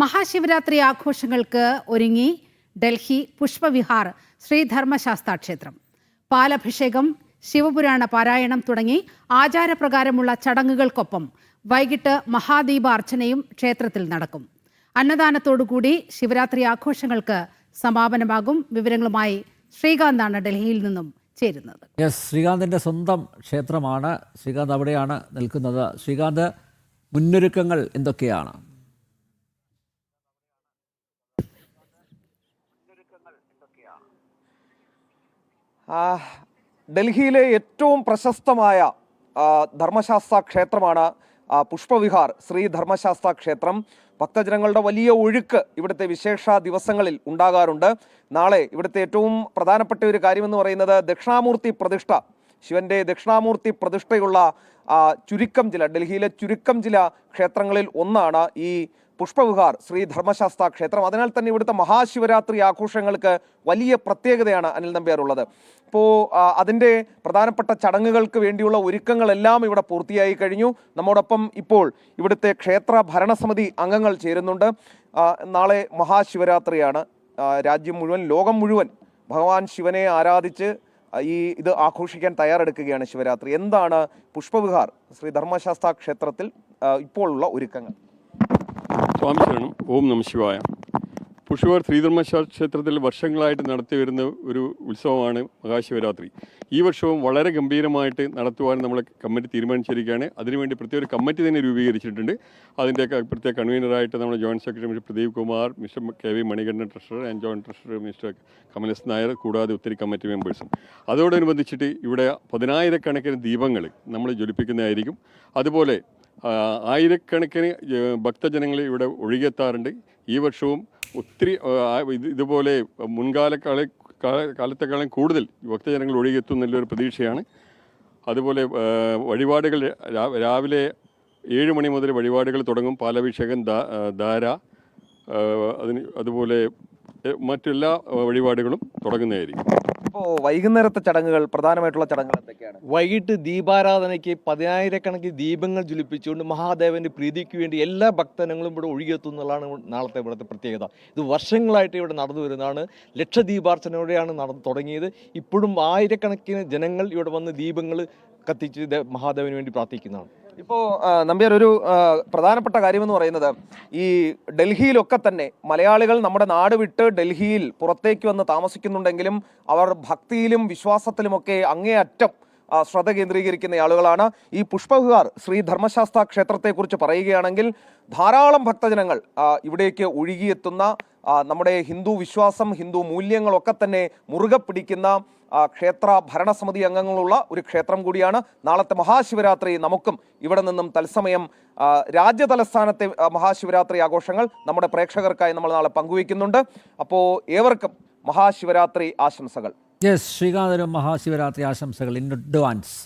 മഹാശിവരാത്രി ആഘോഷങ്ങൾക്ക് ഒരുങ്ങി ഡൽഹി പുഷ്പവിഹാർ ശ്രീധർമ്മശാസ്താ ക്ഷേത്രം പാലഭിഷേകം ശിവപുരാണ പാരായണം തുടങ്ങി ആചാരപ്രകാരമുള്ള ചടങ്ങുകൾക്കൊപ്പം വൈകിട്ട് മഹാദീപാർച്ചനയും ക്ഷേത്രത്തിൽ നടക്കും. അന്നദാനത്തോടുകൂടി ശിവരാത്രി ആഘോഷങ്ങൾക്ക് സമാപനമാകും. വിവരങ്ങളുമായി ശ്രീകാന്താണ് ഡൽഹിയിൽ നിന്നും ചേരുന്നത്. ശ്രീകാന്തിന്റെ സ്വന്തം ക്ഷേത്രമാണ്. ശ്രീകാന്ത് അവിടെയാണ് നിൽക്കുന്നത്. ശ്രീകാന്ത് മുന്നൊരുക്കങ്ങൾ എന്തൊക്കെയാണ്? ഡൽഹിയിലെ ഏറ്റവും പ്രശസ്തമായ ധർമ്മശാസ്ത്ര ക്ഷേത്രമാണ് പുഷ്പവിഹാർ ശ്രീ ധർമ്മശാസ്ത്ര ക്ഷേത്രം. ഭക്തജനങ്ങളുടെ വലിയ ഒഴുക്ക് ഇവിടുത്തെ വിശേഷ ദിവസങ്ങളിൽ ഉണ്ടാകാറുണ്ട്. നാളെ ഇവിടുത്തെ ഏറ്റവും പ്രധാനപ്പെട്ട ഒരു കാര്യമെന്ന് പറയുന്നത് ദക്ഷിണാമൂർത്തി പ്രതിഷ്ഠ. ശിവന്റെ ദക്ഷിണാമൂർത്തി പ്രതിഷ്ഠയുള്ള ചുരുക്കം ചില ഡൽഹിയിലെ ചുരുക്കം ചില ക്ഷേത്രങ്ങളിൽ ഒന്നാണ് ഈ പുഷ്പവിഹാർ ശ്രീ ധർമ്മശാസ്ത്ര ക്ഷേത്രം. അതിനാൽ തന്നെ ഇവിടുത്തെ മഹാശിവരാത്രി ആഘോഷങ്ങൾക്ക് വലിയ പ്രത്യേകതയാണ് അനിൽ നമ്പ്യാർ ഉള്ളത്. ഇപ്പോൾ അതിന്റെ പ്രധാനപ്പെട്ട ചടങ്ങുകൾക്ക് വേണ്ടിയുള്ള ഒരുക്കങ്ങളെല്ലാം ഇവിടെ പൂർത്തിയായി കഴിഞ്ഞു. നമ്മോടൊപ്പം ഇപ്പോൾ ഇവിടുത്തെ ക്ഷേത്ര ഭരണസമിതി അംഗങ്ങൾ ചേരുന്നുണ്ട്. നാളെ മഹാശിവരാത്രിയാണ്. രാജ്യം മുഴുവൻ ലോകം മുഴുവൻ ഭഗവാൻ ശിവനെ ആരാധിച്ച് ഈ ഇത് ആഘോഷിക്കാൻ തയ്യാറെടുക്കുകയാണ് ശിവരാത്രി. എന്താണ് പുഷ്പവിഹാർ ശ്രീ ധർമ്മശാസ്ത്ര ക്ഷേത്രത്തിൽ ഇപ്പോഴുള്ള ഒരുക്കങ്ങൾ? സ്വാമി ശരണം. ഓം നമ ശിവായ. പുഷ്പവർ ശ്രീധർമ്മശാ ക്ഷേത്രത്തിൽ വർഷങ്ങളായിട്ട് നടത്തി വരുന്ന ഒരു ഉത്സവമാണ് മഹാശിവരാത്രി. ഈ വർഷവും വളരെ ഗംഭീരമായിട്ട് നടത്തുവാൻ നമ്മൾ കമ്മിറ്റി തീരുമാനിച്ചിരിക്കുകയാണ്. അതിനുവേണ്ടി പ്രത്യേക ഒരു കമ്മിറ്റി തന്നെ രൂപീകരിച്ചിട്ടുണ്ട്. അതിന്റെ പ്രത്യേക കൺവീനറായിട്ട് നമ്മുടെ joint secretary mister Pradeep Kumar mister K V Manikandan treasurer and joint treasurer mister കമലസ് Nair കൂടാതെ ഒത്തിരി കമ്മിറ്റി മെമ്പേഴ്സും. അതോടനുബന്ധിച്ചിട്ട് ഇവിടെ പതിനായിരക്കണക്കിന് ദീപങ്ങൾ നമ്മൾ ജ്വലിപ്പിക്കുന്നതായിരിക്കും. അതുപോലെ ആയിരക്കണക്കിന് ഭക്തജനങ്ങൾ ഇവിടെ ഒഴുകിയെത്താറുണ്ട്. ഈ വർഷവും ഒത്തിരി ഇതുപോലെ മുൻകാലക്കാളെ കാല- കാലത്തെക്കാളും കൂടുതൽ ഭക്തജനങ്ങൾ ഒഴുകിയെത്തും എന്നുള്ളൊരു പ്രതീക്ഷയാണ്. അതുപോലെ വഴിപാടുകൾ രാവിലെ ഏഴ് മണി മുതൽ വഴിപാടുകൾ തുടങ്ങും. പാലഭിഷേകം ധാര അതിന് അതുപോലെ മറ്റെല്ലാ വഴിപാടുകളും തുടങ്ങുന്നതായിരിക്കും. ഇപ്പോൾ വൈകുന്നേരത്തെ ചടങ്ങുകൾ പ്രധാനമായിട്ടുള്ള ചടങ്ങുകൾ എന്തൊക്കെയാണ്? വൈകിട്ട് ദീപാരാധനയ്ക്ക് പതിനായിരക്കണക്കിന് ദീപങ്ങൾ ജ്വലിപ്പിച്ചുകൊണ്ട് മഹാദേവന്റെ പ്രീതിക്ക് വേണ്ടി എല്ലാ ഭക്തനങ്ങളും ഇവിടെ ഒഴുകിയെത്തുന്നതാണ് നാളത്തെ ഇവിടുത്തെ പ്രത്യേകത. ഇത് വർഷങ്ങളായിട്ട് ഇവിടെ നടന്നു വരുന്നതാണ്. ലക്ഷദീപാർച്ചനയോടെയാണ് നടന്നു തുടങ്ങിയത്. ഇപ്പോഴും ആയിരക്കണക്കിന് ജനങ്ങൾ ഇവിടെ വന്ന് ദീപങ്ങൾ കത്തിച്ച് മഹാദേവന് വേണ്ടി പ്രാർത്ഥിക്കുന്നതാണ്. ഇപ്പോൾ നമ്പ്യാർ ഒരു പ്രധാനപ്പെട്ട കാര്യമെന്ന് പറയുന്നത് ഈ ഡൽഹിയിലൊക്കെ തന്നെ മലയാളികൾ നമ്മുടെ നാട് വിട്ട് ഡൽഹിയിൽ പുറത്തേക്ക് വന്ന് താമസിക്കുന്നുണ്ടെങ്കിലും അവർ ഭക്തിയിലും വിശ്വാസത്തിലുമൊക്കെ അങ്ങേയറ്റം ശ്രദ്ധ കേന്ദ്രീകരിക്കുന്ന ആളുകളാണ്. ഈ പുഷ്പവിഹാർ ശ്രീ ധർമ്മശാസ്ത്ര ക്ഷേത്രത്തെക്കുറിച്ച് പറയുകയാണെങ്കിൽ ധാരാളം ഭക്തജനങ്ങൾ ഇവിടേക്ക് ഒഴുകിയെത്തുന്ന നമ്മുടെ ഹിന്ദു വിശ്വാസം ഹിന്ദു മൂല്യങ്ങളൊക്കെ തന്നെ മുറുകെ പിടിക്കുന്ന ക്ഷേത്ര ഭരണസമിതി അംഗങ്ങളുള്ള ഒരു ക്ഷേത്രം കൂടിയാണ്. നാളത്തെ മഹാശിവരാത്രി നമുക്കും ഇവിടെ നിന്നും തത്സമയം രാജ്യ തലസ്ഥാനത്തെ മഹാശിവരാത്രി ആഘോഷങ്ങൾ നമ്മുടെ പ്രേക്ഷകർക്കായി നമ്മൾ നാളെ പങ്കുവയ്ക്കുന്നുണ്ട്. അപ്പോൾ ഏവർക്കും മഹാശിവരാത്രി ആശംസകൾ. യെസ് മഹാശിവരാത്രി ആശംസകൾ ഇൻ അഡ്വാൻസ്